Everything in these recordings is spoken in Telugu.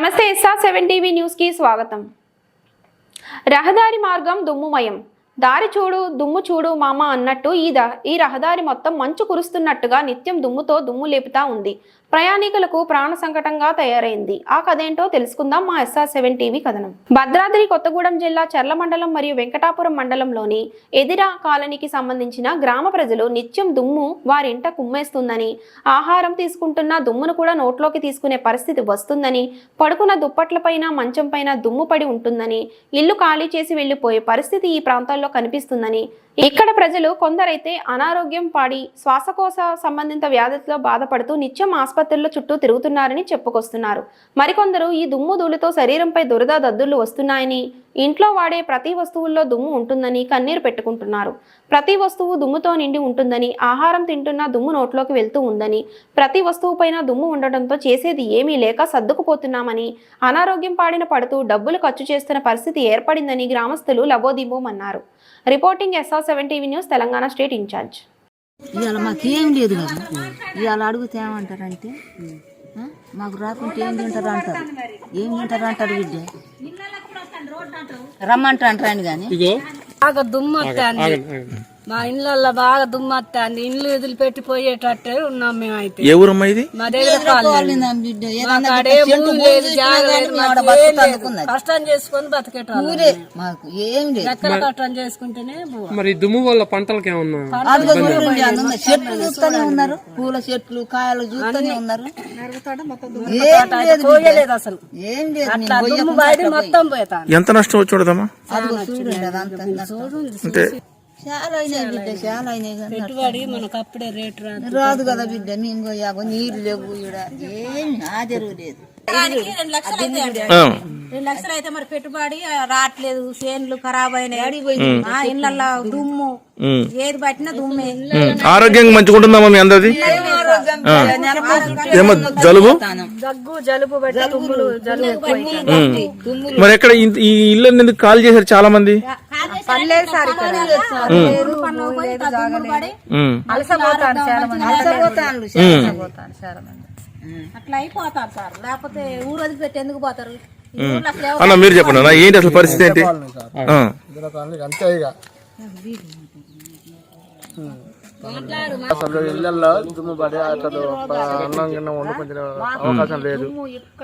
నమస్తే ఎస్ఆర్ సెవెన్ టీవీ న్యూస్కి స్వాగతం. రహదారి మార్గం దుమ్ముమయం. దారి చూడు దుమ్ము చూడు మామ అన్నట్టు ఈ ద ఈ రహదారి మొత్తం మంచు కురుస్తున్నట్టుగా నిత్యం దుమ్ముతో దుమ్ము లేపుతా ఉంది. ప్రయాణికులకు ప్రాణ సంకటంగా తయారైంది. ఆ కథేంటో తెలుసుకుందాం మా ఎస్ఆర్ సెవెన్ టీవీ కథనం. భద్రాద్రి కొత్తగూడెం జిల్లా చర్ల మండలం మరియు వెంకటాపురం మండలంలోని ఎదిరా కాలనీకి సంబంధించిన గ్రామ ప్రజలు నిత్యం దుమ్ము వారింట కుమ్మేస్తుందని ఆహారం తీసుకుంటున్న దుమ్మును కూడా నోట్లోకి తీసుకునే పరిస్థితి వస్తుందని పడుకున్న దుప్పట్లపైన మంచంపైన దుమ్ము పడి ఉంటుందని ఇల్లు ఖాళీ చేసి వెళ్ళిపోయే పరిస్థితి ఈ ప్రాంతాల్లో కనిపిస్తుందని ఇక్కడ ప్రజలు కొందరైతే అనారోగ్యం పాడి శ్వాసకోశ సంబంధిత వ్యాధులతో బాధపడుతూ నిత్యం ఆసుపత్రుల చుట్టూ తిరుగుతున్నారని చెప్పుకొస్తున్నారు. మరికొందరు ఈ దుమ్ము ధూళితో శరీరంపై దురద దద్దులు వస్తున్నాయని ఇంట్లో వాడే ప్రతి వస్తువుల్లో దుమ్ము ఉంటుందని కన్నీరు పెట్టుకుంటున్నారు. ప్రతి వస్తువు దుమ్ముతో నిండి ఉంటుందని ఆహారం తింటున్న దుమ్ము నోట్లోకి వెళ్తూ ఉందని ప్రతి వస్తువుపైన దుమ్ము ఉండటంతో చేసేది ఏమీ లేక సర్దుకుపోతున్నామని అనారోగ్యం పాడిన పడుతూ డబ్బులు ఖర్చు చేస్తున్న పరిస్థితి ఏర్పడిందని గ్రామస్తులు లబోదిబోమన్నారు. Reporting SR seven TV news Telangana state incharge. ఇవాళ మాకేం లేదు కదా. ఇవాళ అడిగితే ఏమంటారంటే ఆ, మాకు రాకుంటే ఏం తింటారు అంటారు. ఏం తింటారు అంటారు బిడ్డ? రమ్మంటారు అంటారండి కానీ. బాగా దుమ్ము మా ఇళ్ళల్లో బాగా దుమ్ము వస్తుంది ఇల్లు వదిలిపెట్టి పోయేటట్టే ఉన్నాం మేమైతే ఇది? మా దగ్గర లేదు. కష్టం చేసుకొని బతికేటోళ్ళం మాకు ఏం లేదు. లెక్కల కష్టం చేసుకుంటేనే మరి దుమ్ము వల్ల పంటలకి ఏమన్నా చెట్లు చూస్తూనే ఉన్నారు. పూల చెట్లు కాయలు చూస్తూనే ఉన్నారు. పోయలేదు అసలు. ఏం లేదు అట్లా దుమ్ము బయట మొత్తం పోతాను ఎంత నష్టం వచ్చి చూడదమ్మా? చూడండి అంటే చాలా అయినాయి బిడ్డ చాలా అయినాయి కానీ పెట్టుబడి మనకు అప్పుడే రేటు రాదు. రాదు కదా బిడ్డ మేము పోయాగో నీళ్ళు లేవు ఈడ. ఏం ఆదరవు లేదు. రెండు లక్షలు అయితే రెండు లక్షలు అయితే మరి పెట్టుబడి రావట్లేదు. చేన్లు ఖరాబ్ అయినాయి. ఆ, ఇళ్ళల్లో దుమ్ము. ఏది పట్టినా దుమ్మే. ఆరోగ్యంగా మంచిగా మీ అందరిది. ఏమో జలుబు? దగ్గు జలుబు పెట్టి తుమ్ములు జలుబు ఎక్కువ ఉమ్. మరి ఎక్కడ ఈ ఇల్లు ఎందుకు కాల్ చేశారు చాలా మంది అలసపోతాను చాలా మంది అట్లా అయిపోతారు సార్. లేకపోతే ఊరు వదిలిపెట్టి ఎందుకు పోతారు? అన్న మీరు చెప్పండి అన్న ఏంటి అసలు పరిస్థితి ఏంటి? ఆ, అంతే ఇక. అసలు ఇళ్ళల్లో దుమ్ము పడి అసలు అన్నం గిన్నం వండుకునే అవకాశం లేదు.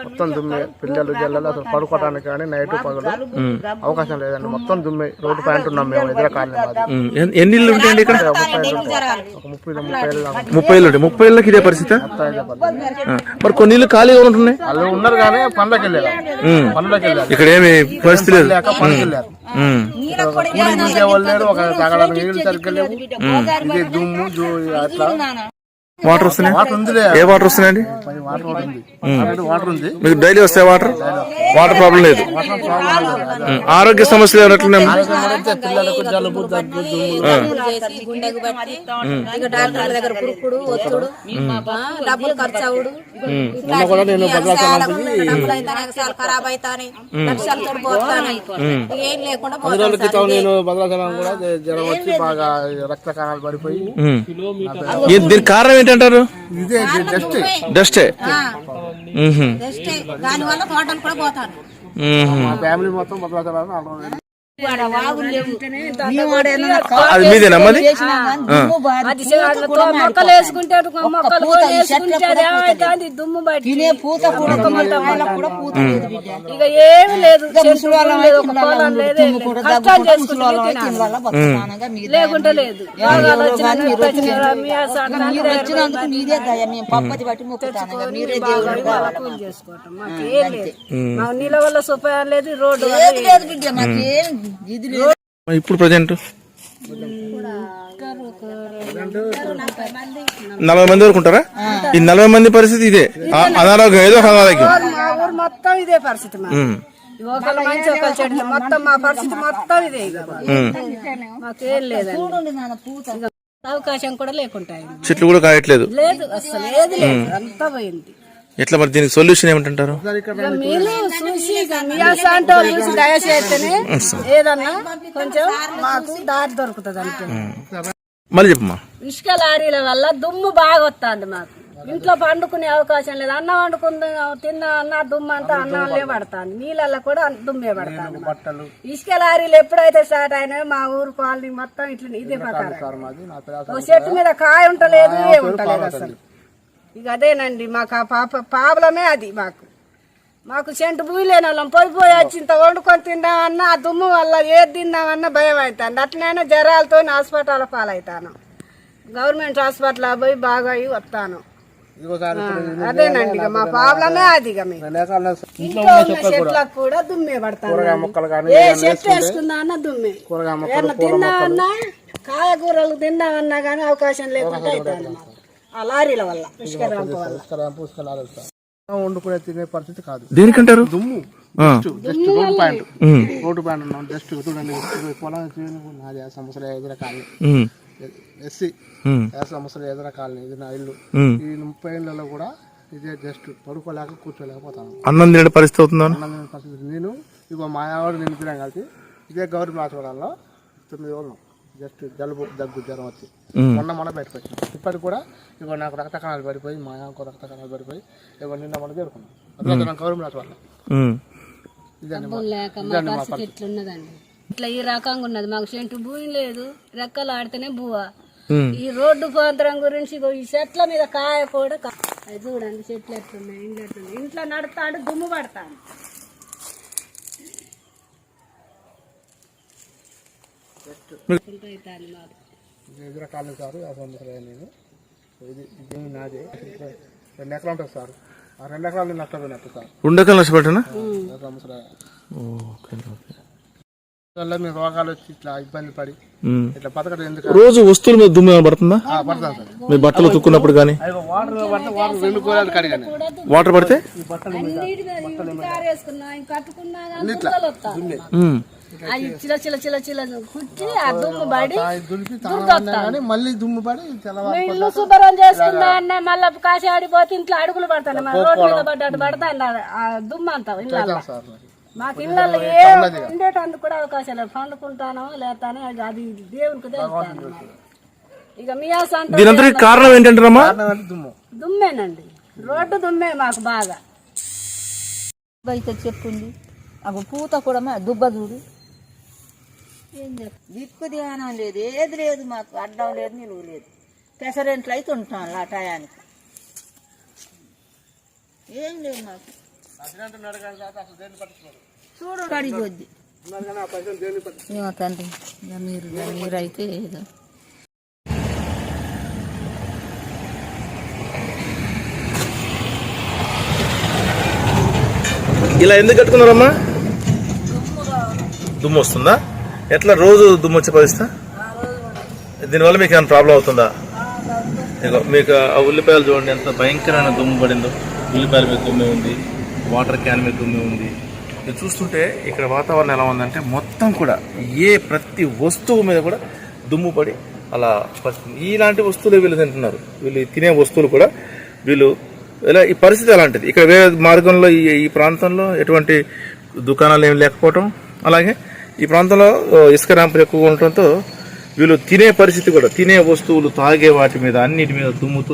మొత్తం దుమ్మే. పిల్లలు జల్లలు అసలు పడుకోవడానికి కానీ నైట్ పగలు అవకాశం లేదండి. మొత్తం దుమ్మే. రోడ్డు పాయింట్ ఉన్నాం మేము ఎదుర కాలనీ ఎన్ని ఇల్లు ఉంటాయండి ఇక్కడ? ముప్పై ముప్పై ముప్పై ఇల్లు ముప్పై ఇళ్ళకి ఇదే పరిస్థితి? మరి కొన్ని ఇల్లు ఖాళీగా ఉంటున్నాయి? వాళ్ళు ఉన్నారు కానీ పనులకు వెళ్ళారు. పనులకు వెళ్ళారు. ఇక్కడ ఏమి పరిస్థితి లేదు. లేరు ఒక తాగడానికి నీళ్ళు సరిగ్గా లేవు. ఇది దుమ్ము దు- అట్లా. వాటర్ వస్తున్నాయి? ఏ వాటర్ వస్తున్నాయండి? వాటర్ ఉంది. ఆల్రెడీ వాటర్ ఉంది. మీకు డైలీ వస్తాయి వాటర్? వాటర్ ప్రాబ్లం లేదు. ఆరోగ్య సమస్యలు ఏమన్నట్లున్నాయి నేను భద్రాచలం కూడా జ్వరం వచ్చి బాగా రక్త కణాలు పడిపోయి. ఏ- ఇదే జస్ట్ డస్టే. తోటలు కూడా పోతారు. మా ఫ్యామిలీ మొత్తం అది మీదేనా మరి? అది చేయాలి. మొక్కలు వేసుకుంటే అటు మొక్కలు కూడా వేసుకుంటే అది ఏమైతుంది దుమ్ము బయట తినే పూత కూడా కాయలకు కూడా పూత లేదు బిడ్డ. ఇక ఏమి లేదు. ఒక పొలం లేదు. కష్టాలు చేసుకుంటే లేకుంటే వచ్చినందుకు దయ. మేము బట్టి మీరే దేవుడు చేసుకోవటం మాకు ఏం మా నీళ్ళ వల్ల సుపాయం లేదు రోడ్డు లేదు బిడ్డ మాకేం ఇప్పుడు ప్రజెంట్? నలభై మంది వరకు ఉంటారా? ఈ నలభై మంది పరిస్థితి ఇదే. అనారోగ్యం ఏదో ఒక అనారోగ్యం మొత్తం ఇదే పరిస్థితి మా ఉమ్. ఒకళ్ళు మంచి ఒకళ్ళు చెడు. మొత్తం మా పరిస్థితి మొత్తం ఇదే ఇక. ఉమ్. మాకేం లేదండి. చూడండి నాన్న పూత అవకాశం కూడా లేకుంటాయి. చెట్లు కూడా కాయట్లేదు. లేదు అసలు ఏది లేదు. అంతా పోయింది. ఎట్లా మరి దీనికి సొల్యూషన్ ఏమంటుంటారు? ఇక మీరు చూసి ఇక మీ అసంటో చూసి దయచేస్తేనే ఏదన్నా కొంచెం మాకు దారి దొరుకుతుంది మళ్ళీ చెప్పమ్మా. ఇసుక లారీల వల్ల దుమ్ము బాగా వస్తుంది మాకు. ఇంట్లో పండుకునే అవకాశం లేదు. అన్నం వండుకుంది తిన్న అన్న దుమ్ము అంతా అన్నంలే పడతాను నీళ్ళల్లో కూడా దుమ్మే పడతాను బట్టలు. ఇసుక లారీలు ఎప్పుడైతే స్టార్ట్ అయినాయో మా ఊరు కాలనీ మొత్తం ఇట్లా ఇదే ప్రకారం. సార్ మాది. నా పిల్లలు ఓ చెట్టు మీద కాయ ఉంటలేదు ఏ ఉంటలేదు అసలు. ఇక అదేనండి మాకు ఆ పాప ప్రాబ్లమే అది మాకు. మాకు చెంటు భూమి లేని వాళ్ళం పోయి పోయి వచ్చి ఇంత వండుకొని తిందామన్నా ఆ దుమ్ము వల్ల ఏది తిందామన్నా భయం అవుతుంది అట్లనే జ్వరాలతో హాస్పిటల్ పాలవుతాను. గవర్నమెంట్ హాస్పిటల్ పోయి బాగా అయ్యి వస్తాను. అదేనండి మా ప్రాబ్లమే అది ఇంట్లో ఉన్న చెట్లకు కూడా దుమ్మే పడతాను ఏ చెట్టు వేసుకుందా అన్న దుమ్మే. ఏమన్నా తిందామన్నా కాయగూరలు తిందామన్నా కానీ అవకాశం లేకుండా అవుతుంది మాకు. ఆ లారీల వల్ల. ఇసుక వల్ల వండుకునే తినే పరిస్థితి కాదు. దేనికంటారు? దుమ్ము. Just road point road point ఉన్నాం. జస్ట్ చూడండి. పొలం చేయను నాది ఆ సంవత్సరం ఎదుర కాలనీ. ఎస్సీ. ఆ సంవత్సరం ఎదుర కాలనీ. ఇది నా ఇల్లు. ఈ ముప్పై ఏళ్ళలో కూడా ఇదే జస్ట్ పడుకోలేక కూర్చోలేకపోతాను. అన్నం తినే పరిస్థితి అవుతుందా? అన్నం పరిస్థితి. నేను ఇగో మా ఆవిడ నిలిపినాం కలిసి ఇదే గవర్నమెంట్ హాస్పిటల్లో తొమ్మిది రోజులు జస్ట్ జలుబు దగ్గు జ్వరం వచ్చి. మొన్న మొన్న బయటకు వచ్చిన ఇప్పటికి కూడా ఇగో నాకు రక్త కణాలు పడిపోయి మా ఆమెకు రక్త కణాలు పడిపోయి ఇగో నిన్న మొన్న చేరుకున్నాం గవర్నమెంట్ మా పరిస్థితి ఎట్లున్నదండి? ఇట్లా ఈ రకంగా ఉన్నది. మాకు చెంటు భూమి లేదు. రెక్కలు ఆడితేనే భూవ. ఈ రోడ్డు పోంతరం గురించి ఇగో ఈ చెట్ల మీద కాయ కూడా చూడండి చెట్లు ఎట్లున్నాయి ఇంట్లో ఎట్లున్నాయి. ఇంట్లో నడతాడు దుమ్ము పడతాను అవుతాను మాకు ఇది ఎదుర కాలనీ సార్ ఆ సంవత్సరం నేను ఇది ఇది నాదే రెండు ఎకరాలు ఉంటుంది సార్ ఆ రెండు ఎకరాలు నష్టపోయినట్టు సార్ రెండు ఎకరాలు సంవత్సరం ఓకే ఓకే మీ రోగాలు వచ్చి ఇట్లా ఇబ్బంది పడి. ఇట్లా బతకడం ఎందుకు రోజు వస్తువుల మీద. దుమ్ము పడుతుందా ఆ, పడతాను సార్ మీ బట్టలు తుక్కున్నప్పుడు కానీ వాటర్ పడితే అవి చిల చిల చిల చిల కుట్టి ఆ దుమ్ము పడి మళ్ళీ దుమ్ము పడి ఇల్లు శుభ్రం చేసుకుందా అన్న మళ్ళీ కాసి ఆడిపోతే ఇంట్లో అడుగులు పడతాను రోడ్డు మీద పడ్డట్టు పడతాను ఆ దుమ్ము అంతా మరి. మాకు ఇళ్ళల్లో ఏ ఉండేటందుకు కూడా అవకాశం లేదు పండుకుంటానో లేతానో అది అది దేవునికి తెలుస్తాను ఇక మీ ఆసంట దీనంతటికి కారణం ఏంటంటారమ్మా కారణం అంటే దుమ్ము దుమ్మేనండి రోడ్డు దుమ్మే మాకు బాగా అయితే చెప్పుంది అప్పుడు పూత కూడా మా దుబ్బ చూడు దిక్కు ధ్యానం లేదు ఏది లేదు మాకు అడ్డం లేదు నిలువ లేదు. పెసరెంట్లు అయితే ఉంటాం ఆ టయానికి. ఏం లేదు మాకు. చూడు. తండ్రి మీరు ఇక మీరైతే ఏదో. ఇలా ఎందుకు కట్టుకున్నారమ్మా? దుమ్ము వస్తుందా? ఎట్లా రోజు దుమ్ము వచ్చే పరిస్థితి దీనివల్ల మీకు ఏమైనా ప్రాబ్లం అవుతుందా? ఇదిగో మీకు ఆ ఉల్లిపాయలు చూడండి ఎంత భయంకరమైన దుమ్ము పడిందో. ఉల్లిపాయల మీద దుమ్మి ఉంది వాటర్ క్యాన్ మీద దుమ్మి ఉంది. ఇది చూస్తుంటే ఇక్కడ వాతావరణం ఎలా ఉందంటే మొత్తం కూడా ఏ ప్రతి వస్తువు మీద కూడా దుమ్ము పడి అలా పరిస్థితి ఇలాంటి వస్తువులు వీళ్ళు తింటున్నారు. వీళ్ళు తినే వస్తువులు కూడా వీళ్ళు ఇలా ఈ పరిస్థితి అలాంటిది ఇక్కడ వేరే మార్గంలో ఈ ఈ ప్రాంతంలో ఎటువంటి దుకాణాలు ఏమి లేకపోవటం? అలాగే ఈ ప్రాంతంలో ఇసుక ర్యాంపులు ఎక్కువగా ఉండటంతో వీళ్ళు తినే పరిస్థితి కూడా తినే వస్తువులు తాగే వాటి మీద అన్నిటి మీద దుమ్ముతూ